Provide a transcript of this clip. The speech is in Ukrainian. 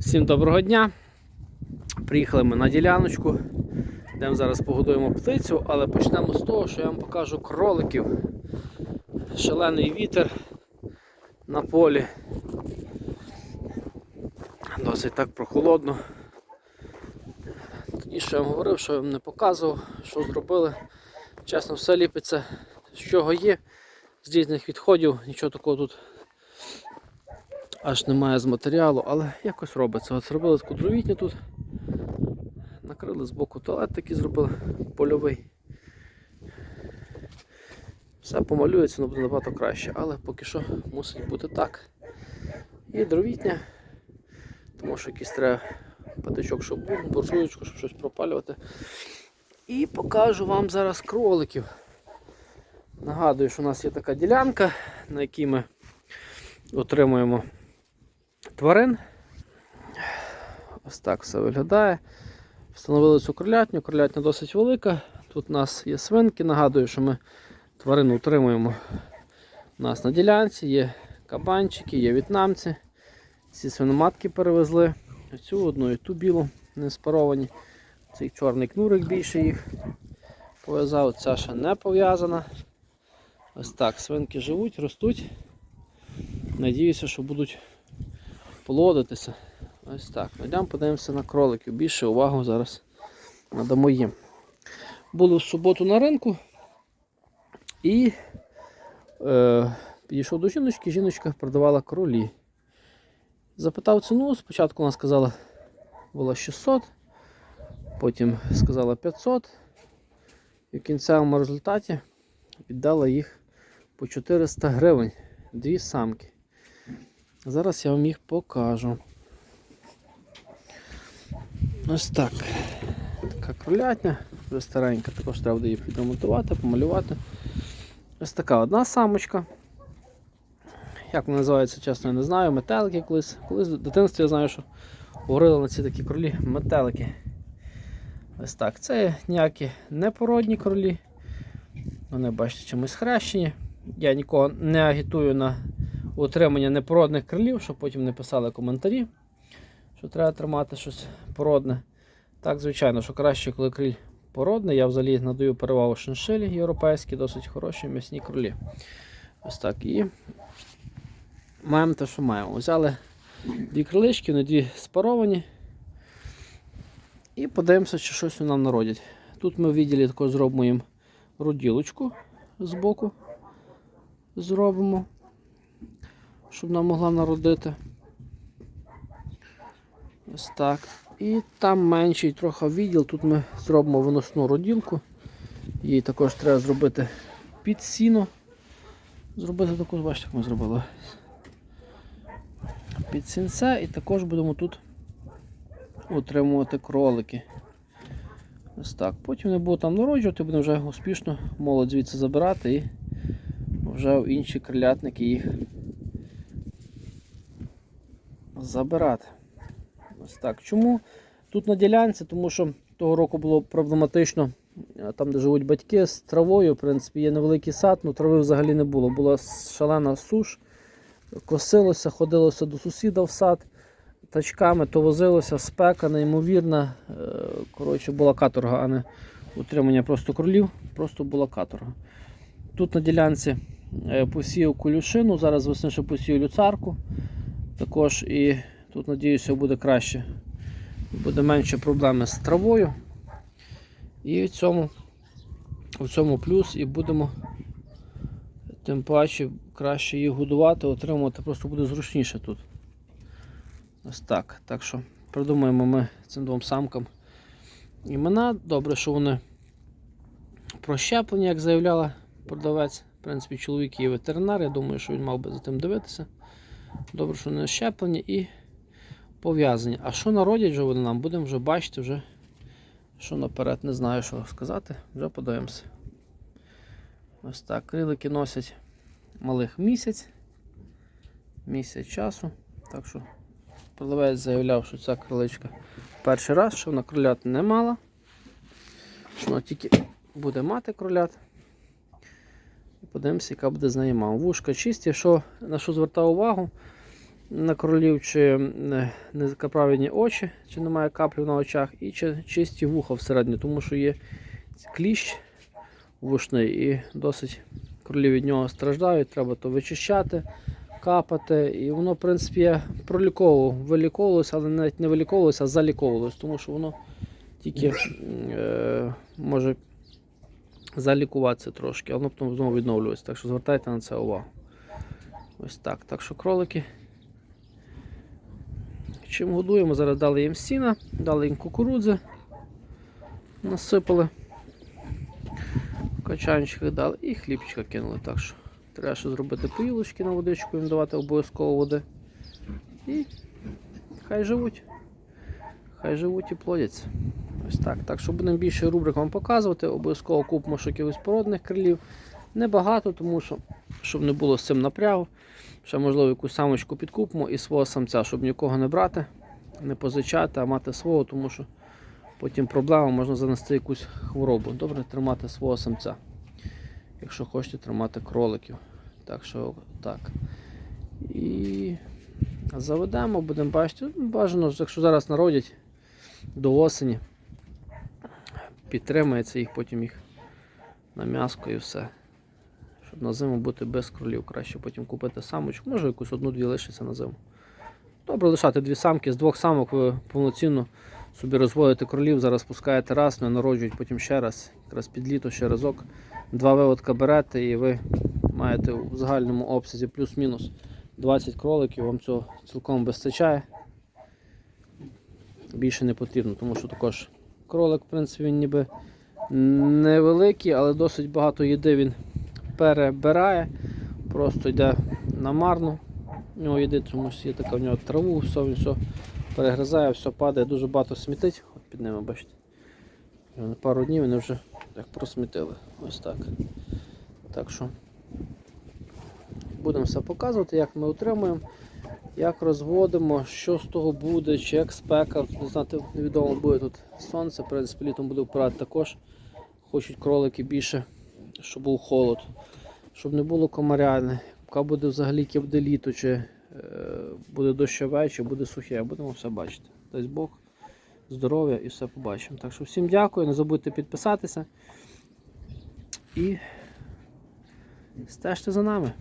Всім доброго дня. Приїхали ми на діляночку. Йдемо зараз погодуємо птицю, але почнемо з того, що я вам покажу кроликів. Шалений вітер на полі. Досить так прохолодно. Тоді що я вам говорив, що я вам не показував, що зробили. Чесно, все ліпиться з чого є. З різних відходів, нічого такого тут аж немає з матеріалу, але якось робиться. От зробили таку дровітню тут. Накрили з боку туалет такий зробили польовий. Все помалюється, воно буде набагато краще, але поки що мусить бути так. І дровітня, тому що якийсь треба патичок, щоб був, буржуєчку, щоб щось пропалювати. І покажу вам зараз кроликів. Нагадую, що у нас є така ділянка, на якій ми отримуємо тварин. Ось так все виглядає. Встановили цю кролятню, кролятня досить велика. Тут у нас є свинки. Нагадую, що ми тварину утримуємо у нас на ділянці, є кабанчики, є в'єтнамці. Ці свиноматки перевезли. Цю одну і ту білу не спаровані. Цей чорний кнурик більше їх пов'язав. Ця ще не пов'язана. Ось так, свинки живуть, ростуть. Надіюся, що будуть плодитися. Ось так. Ну, Йдемо подивимося на кроликів. Більше увагу зараз надамо їм. Були в суботу на ринку і е, підійшов до жіночки, жіночка продавала кролі. Запитав ціну, спочатку вона сказала було 600, потім сказала 500. І в кінцевому результаті віддала їх по 400 гривень. Дві самки. Зараз я вам їх покажу. Ось так. Така кролятня, вже старенька, також треба буде її підремонтувати, помалювати. Ось така одна самочка. Як вона називається, чесно, я не знаю. Метелики колись. Колись в дитинстві я знаю, що говорили на ці такі кролі метелики. Ось так. Це ніякі непородні кролі. Вони, бачите, чимось хрещені. Я нікого не агітую на утримання непородних крилів, щоб потім не писали коментарі, що треба тримати щось породне. Так, звичайно, що краще, коли криль породний. Я взагалі надаю перевагу шиншилі європейські, досить хороші м'ясні кролі. Ось так. І маємо те, що маємо. Взяли дві крилички, вони дві спаровані. І подивимося, чи щось нам народять. Тут ми в відділі також зробимо їм роділочку з боку. Зробимо щоб вона могла народити. Ось так. І там менший трохи відділ. Тут ми зробимо виносну роділку. Їй також треба зробити під сіно. Зробити таку, бачите, як ми зробили. Під сінце і також будемо тут утримувати кролики. Ось так. Потім не буду там народжувати, будемо вже успішно молодь звідси забирати і вже в інші крилятники їх забирати. Ось так. Чому тут на ділянці? Тому що того року було проблематично, там, де живуть батьки, з травою. В принципі, є невеликий сад, але трави взагалі не було. Була шалена суш, косилося, ходилося до сусіда в сад. Тачками то возилося, спека, неймовірна. Е, Коротше, була каторга, а не утримання просто кролів, просто була каторга. Тут на ділянці е, посію кулюшину, зараз весніше посію люцарку. Також і тут, надіюся, буде краще. Буде менше проблеми з травою. І в цьому, в цьому плюс і будемо тим паче краще їх годувати, отримувати, просто буде зручніше тут. Ось так. Так що придумаємо ми цим двом самкам імена. Добре, що вони прощеплені, як заявляла продавець. В принципі, чоловік є ветеринар, я думаю, що він мав би за тим дивитися. Добре, що не щеплені і пов'язані. А що народять вже вони нам? Будемо вже бачити, вже що наперед не знаю, що сказати. Вже подивимося. Ось так. Крилики носять малих місяць. Місяць часу. Так що продавець заявляв, що ця криличка перший раз, що вона кролят не мала. Що вона тільки буде мати кролят. І подивимося, яка буде з нею мама. Вушка чисті, що, на що звертав увагу. на кролів, чи не- низькоправлені очі, чи немає каплів на очах, і чи чисті вуха всередині, тому що є кліщ вушний і досить кролі від нього страждають, треба то вичищати, капати. І воно, в принципі, я проліковував, виліковувалося, але навіть не виліковувалося, а заліковувалося, тому що воно тільки е, може залікуватися трошки, воно потім знову відновлюється. Так що звертайте на це увагу. Ось так. Так що кролики. Чим годуємо? Зараз дали їм сіна, дали їм кукурудзи, насипали. В качанчиках дали і хлібчика кинули. Так що треба ще зробити поїлочки на водичку, їм давати обов'язково води. І хай живуть. Хай живуть і плодяться. Ось так. Так що будемо більше рубрик вам показувати. Обов'язково купимо якихось породних крилів. Небагато, тому що щоб не було з цим напрягу. Ще, можливо, якусь самочку підкупимо і свого самця, щоб нікого не брати, не позичати, а мати свого, тому що потім проблема можна занести якусь хворобу. Добре тримати свого самця, якщо хочете тримати кроликів. Так що так. І заведемо, будемо бачити. Бажано, якщо зараз народять до осені, підтримається їх, потім їх на м'яско і все. Щоб на зиму бути без кролів. Краще потім купити самочку. Може якусь одну-дві лишиться на зиму. Добре лишати дві самки. З двох самок ви повноцінно собі розводите кролів, зараз пускаєте раз, не народжують, потім ще раз. Якраз під літо ще разок. Два виводка берете і ви маєте в загальному обсязі плюс-мінус 20 кроликів, вам цього цілком вистачає. Більше не потрібно, тому що також кролик, в принципі, він ніби невеликий, але досить багато їди він перебирає, просто йде на марну. У нього їди, тому є така в нього траву, все, він все перегризає, все падає, дуже багато смітить. От під ними, бачите. На пару днів вони вже так просмітили. Ось так. Так що будемо все показувати, як ми отримуємо, як розводимо, що з того буде, чи як спека. Не знати, невідомо буде тут сонце, в принципі, літом буде впирати також. Хочуть кролики більше, щоб був холод, щоб не було комаряни. Яка буде взагалі яке буде літо, чи е, буде дощове, чи буде сухе, будемо все бачити. Дасть Бог здоров'я і все побачимо. Так що всім дякую, не забудьте підписатися і стежте за нами.